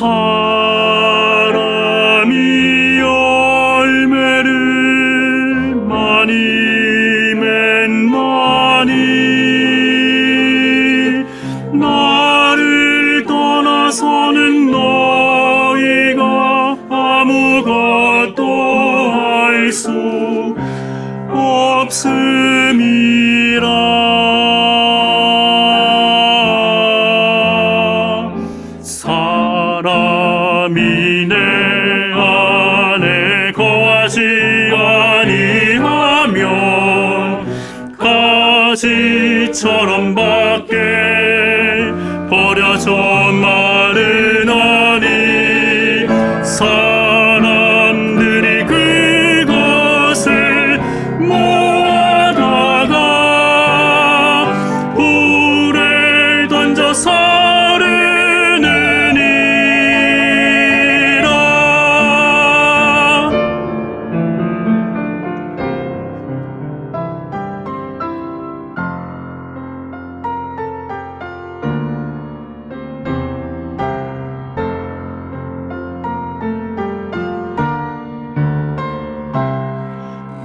사 아무것도 할 수 없음이라. 사람이 내 안에 거하지 아니하면 가지처럼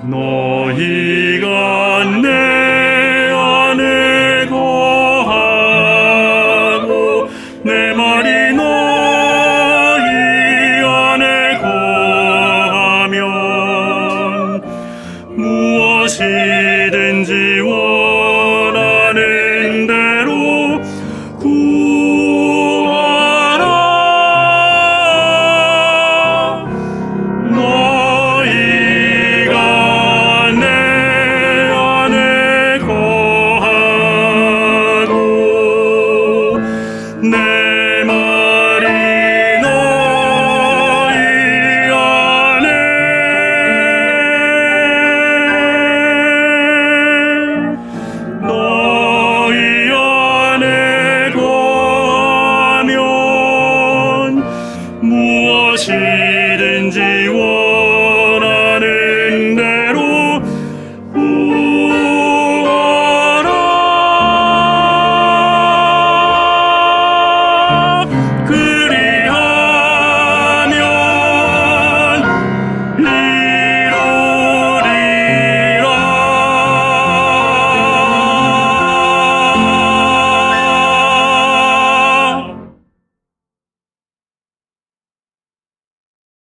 но